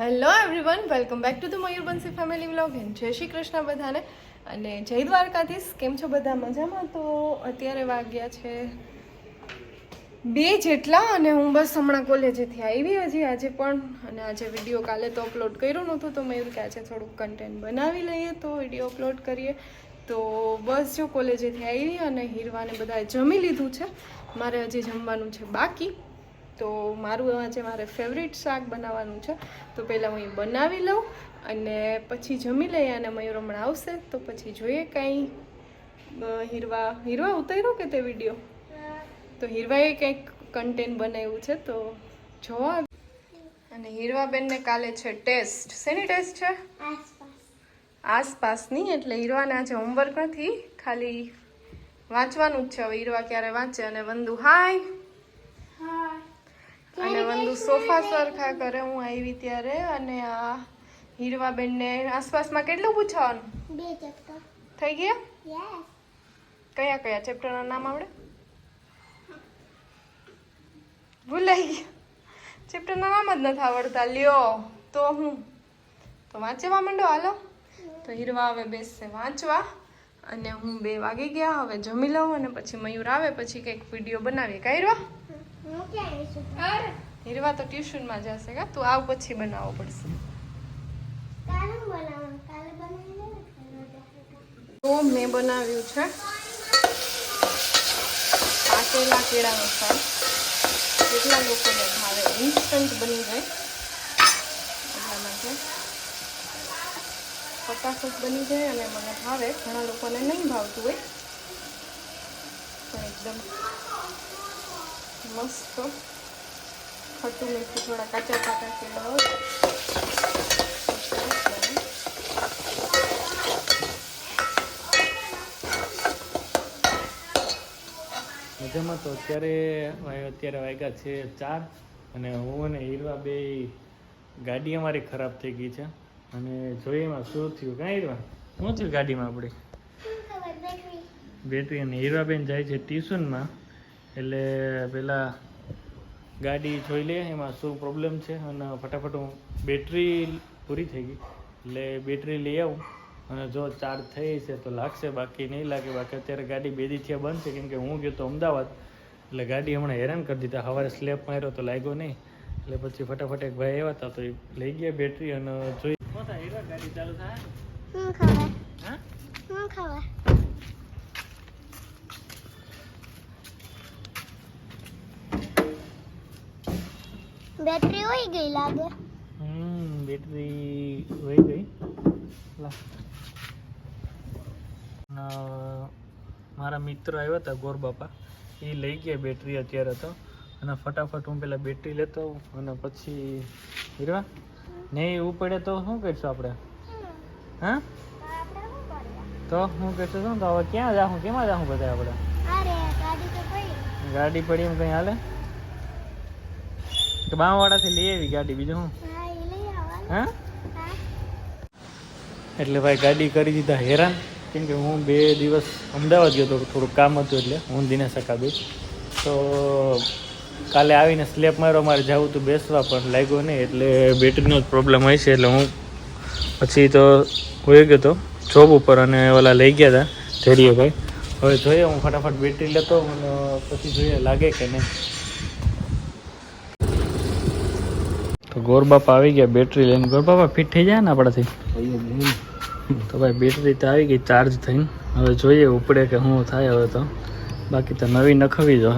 Hello everyone welcome back to the Mayurbansi family vlog and Jay Shri Krishna બધાને. અને જય દ્વારકાધીશ. કેમ છો બધા? મજામાં? તો અત્યારે વાગ્યા છે બે જેટલા અને હું બસ હમણાં કોલેજેથી આવી હજી આજે પણ. અને આજે વીડિયો કાલે તો અપલોડ કર્યો નહોતું, તો મયુર કે આજે થોડુંક કન્ટેન્ટ બનાવી લઈએ તો વીડિયો અપલોડ કરીએ. તો બસ જો કોલેજેથી આવી અને હીરવાને બધાએ જમી લીધું છે. મારે હજી જમવાનું છે બાકી. તો મારું આજે મારે ફેવરિટ શાક બનાવવાનું છે. તો પહેલાં હું એ બનાવી લઉં અને પછી જમી લઈએ અને મયુર હમણાં આવશે. તો પછી જોઈએ કાંઈ હીરવા હીરવા ઉતાર્યો કે તે વીડિયો તો હીરવાએ કંઈક કન્ટેન્ટ બનાવ્યું છે, તો જોવા. અને હીરવાબેનને કાલે છે ટેસ્ટ શેની ટેસ્ટ છે? આસપાસની, એટલે હીરવાને આજે હોમવર્ક નથી. ખાલી વાંચવાનું જ છે. હવે હીરવા ક્યારે વાંચે અને વંદુ હાય અને વંદુ સોફા સરખા કરે હું આવી ત્યારે અને આ હીરવાબેનને આસપાસમાં કેટલું પૂછવાનું? બે ચેપ્ટર. થઈ ગયા? કયા કયા? ચેપ્ટરના નામ આવડે? ભૂલાઈ ગયા. ચેપ્ટરના નામ જ નથી આવડતા. લ્યો તો હું. તો વાંચવા માંડો હાલો. તો હીરવા હવે બેસશે વાંચવા અને હું બે વાગી ગયા. હવે જમી લઉં અને પછી મયુર આવે પછી કંઈક વીડિયો બનાવીએ. કાંઈ હીરવા તો ટ્યુશનમાં જશે કા? તું આવ પછી બનાવવો પડશે. તો મેં બનાવ્યું છે પાકેલા કેળાનું શાક. કેટલા લોકોને ભાવે? ઇન્સ્ટન્ટ બની જાય. એટલા માટે ફટાફટ બની જાય અને મને ભાવે. ઘણા લોકોને નહીં ભાવતું હોય. પણ એકદમ મસ્ત. ખટું મીઠું થોડા કાચા પાકા કેળા હોય તો સરસ બને. મજામાં તો અત્યારે વાય- અત્યારે વાગ્યા છે ચાર અને હું અને હીરવા બે ગાડી અમારી ખરાબ થઈ ગઈ છે. અને જોઈએ એમાં શું થયું. કાંઈ હીરવા શું થયું ગાડીમાં આપણી? બેટરી અને હીરવાબેન જાય છે ટ્યુશનમાં. એટલે પેલા ગાડી જોઈ લે એમાં શું પ્રોબ્લેમ છે અને ફટાફટ હું બેટરી પૂરી થઈ ગઈ. એટલે બેટરી લઈ આવું અને જો ચાર્જ થઈ છે તો લાગશે બાકી નહીં લાગે. બાકી અત્યારે ગાડી બે દી થયા બંધ છે કેમ કે હું ગયો તો અમદાવાદ. એટલે ગાડી હમણાં હેરાન કરી દીધા. સવારે સ્લેપ માર્યો તો લાગ્યો નહીં. એટલે પછી ફટાફટ એક ભાઈ આવ્યા હતા તો એ લઈ ગયા બેટરી અને જોઈ ગાડી ચાલુ થાય હું ખબર હા હું ખબર બેટરી હોય ગઈ લાગે. હમ બેટરી વહી ગઈ. મારા મિત્ર આવ્યા હતા ગોરબાપા એ લઈ ગયા બેટરી અત્યારે તો. અને ફટાફટ હું પેલા બેટરી લેતો અને પછી હીરવા. નહીં ઉપડે તો શું કરીશું આપણે? હા? તો હું કરીશું શું? તો હવે ક્યાં જાઉં કેમાં જાઉં બધા આપણે? ગાડી પડી. ગાડી પડી એમ કંઈ હાલે? તો બાવાવાળાથી લઈ આવી ગાડી બીજું હું હા? એટલે ભાઈ ગાડી કરી દીધા હેરાન. કેમ કે હું બે દિવસ અમદાવાદ ગયો હતો થોડુંક કામ હતું એટલે હું દિનેશ અકાબી તો કાલે આવીને સ્લેપ મારો મારે જવું હતું બેસવા પણ લાગ્યો નહીં. એટલે બેટરીનો જ પ્રોબ્લેમ હોય છે. એટલે હું પછી તો હોઈ ગયો હતો જોબ ઉપર અને ઓલા લઈ ગયા હતા ધૈર્યભાઈ હવે જોઈએ હું ફટાફટ બેટરી લેતો પછી જોઈએ લાગે કે નહીં. તો ગોરબાપા આવી ગયા બેટરી લઈને ગોરબાપા ફિટ થઈ જાય ને આપણાથી? તો ભાઈ બેટરી તો આવી ગઈ ચાર્જ થઈને. હવે જોઈએ ઉપડે કે શું થાય હવે તો. બાકી તો નવી નખવી જો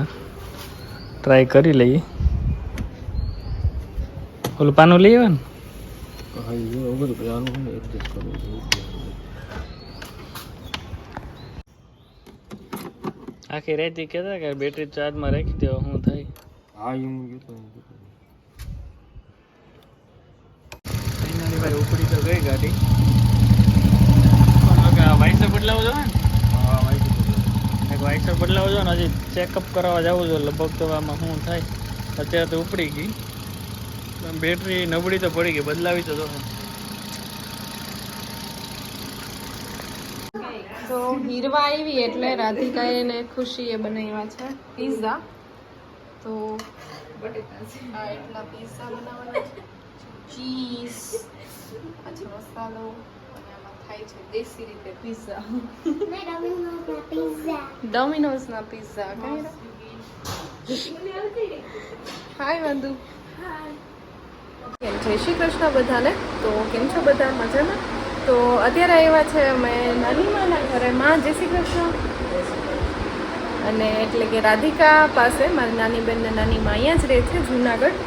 ટ્રાય કરી લઈએ. ઓલું પાનું લઈ આવે ને. આખી રેતી કહેતા કે બેટરી ચાર્જમાં રાખી દેવા શું થાય? ફાઇનલી ભાઈ ઉપડી તો ગઈ ગાડી. વાઇસર બદલાવો જો ને? વાઇસર બદલાવો. ને હજી ચેકઅપ કરાવવા જવું જોઈએ લગભગ તો આમાં શું થાય. અત્યારે તો ઉપડી ગઈ. બેટરી નબળી તો પડી ગઈ બદલાવી તો જો તો હીરવા આવી એટલે રાધિકાએ ખુશી ખુશીએ બનાવ્યા છે પીઝા તો આ એટલા પીઝા બનાવવાના છે. ચીઝ મસાલો અને આમાં થાય છે દેશી રીતે પિઝા મેં ડોમિનોઝના પિઝા હાય કેમ જય શ્રી કૃષ્ણ બધાને. તો કેમ છો બધા? મજામાં? તો અત્યારે આવ્યા છે અમે નાની માના ઘરે માં જય શ્રી કૃષ્ણ. અને એટલે કે રાધિકા પાસે. મારી નાની બેન ને નાની માં અહીંયા જ રહે છે જુનાગઢ.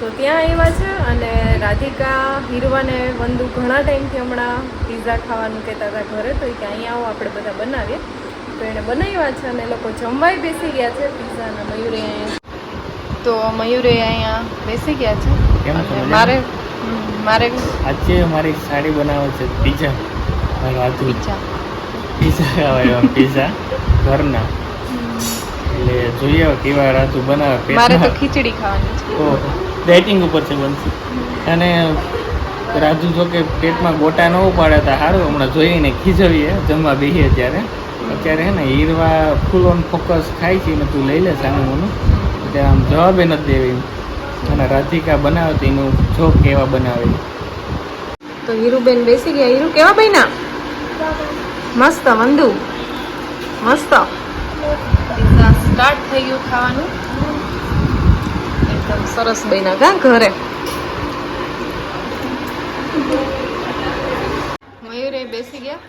તો ત્યાં આવ્યા છે અને રાધિકા હીરવાને વંદુ ઘણા ટાઈમથી હમણાં પીઝા ખાવાનું કહેતા હતા ઘરે તો કે અહીંયા આવો આપણે બધા બનાવીએ. તો એણે બનાવ્યા છે અને લોકો જમવાય બેસી ગયા છે પિઝાના મયુરે. અહીંયા તો મયુરે અહીંયા બેસી ગયા છે. અને મારે મારે આજે મારી સાડી બનાવે છે pizza Raju pizza pizza pizza ઘરના. એટલે જોઈએ કેવા રાજુ બનાવે મારે તો ખીચડી ખાવાની છે. ડાયટિંગ ઉપર છે બનશે અને રાજુ જો કે પેટમાં ગોટા ન ઉપાડે તો સારું હમણાં જોઈને ખીજવીએ જમવા બેસીએ ત્યારે અત્યારે હે ને હીરવા ફૂલ ઓન ફોકસ ખાય છે ને તું લઈ લે સાનું મોનું એટલે આમ જવાબે નથી દેવી અને રાધિકા બનાવે તો એનું જો કેવા બનાવે. તો હીરુબેન બેસી ગયા. હીરુ કેવા બહેના મસ્ત વંદુ મસ્ત. સ્ટાર્ટ થઈ ગયું ખાવાનું. સરસ બન્યા કા ઘરે? મયુરે બેસી ગયા?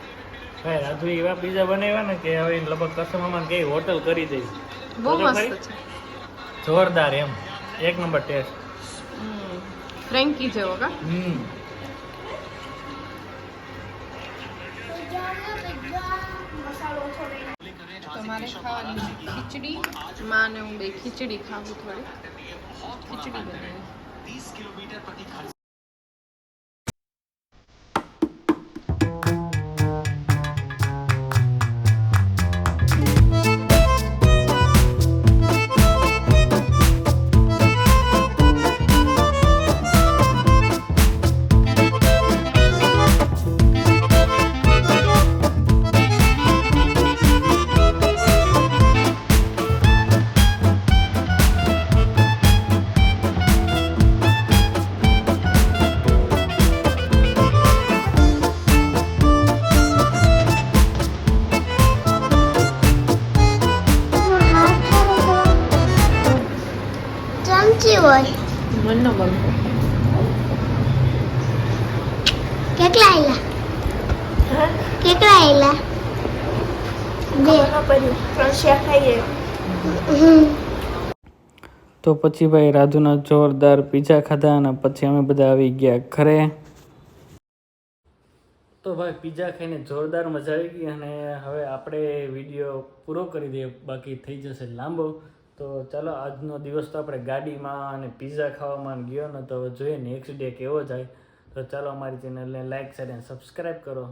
ભાઈ રાજુ એવા પીઝા બનાવ્યા ને કે હવે લગભગ કસ્ટમરમાં કે હોટલ કરી દઈ. બહુ મસ્ત છે. જોરદાર એમ. એક નંબર ટેસ્ટ. ફ્રેન્કી જેવો કા? હમ. તમારે ખાવાની છે ખીચડી. માં ને હું બે ખીચડી ખાવું થોડી. ખીચડી બનાવી ચમચી કેટલા આયલા? કેટલા આયલા? તો પછી ભાઈ રાજુના જોરદાર પીઝા ખાધા અને પછી અમે બધા આવી ગયા ઘરે. તો ભાઈ પીઝા ખાઈને જોરદાર મજા આવી ગઈ અને હવે આપણે વીડિયો પૂરો કરી દઈએ. બાકી થઈ જશે લાંબો. તો ચાલો આજનો દિવસ તો આપણે ગાડીમાં અને પીઝા ખાવામાં ગયો ને તો હવે જોઈએ નેક્સ્ટ ડે કેવો જાય. તો ચાલો અમારી ચેનલને લાઈક શેર અને સબસ્ક્રાઈબ કરો.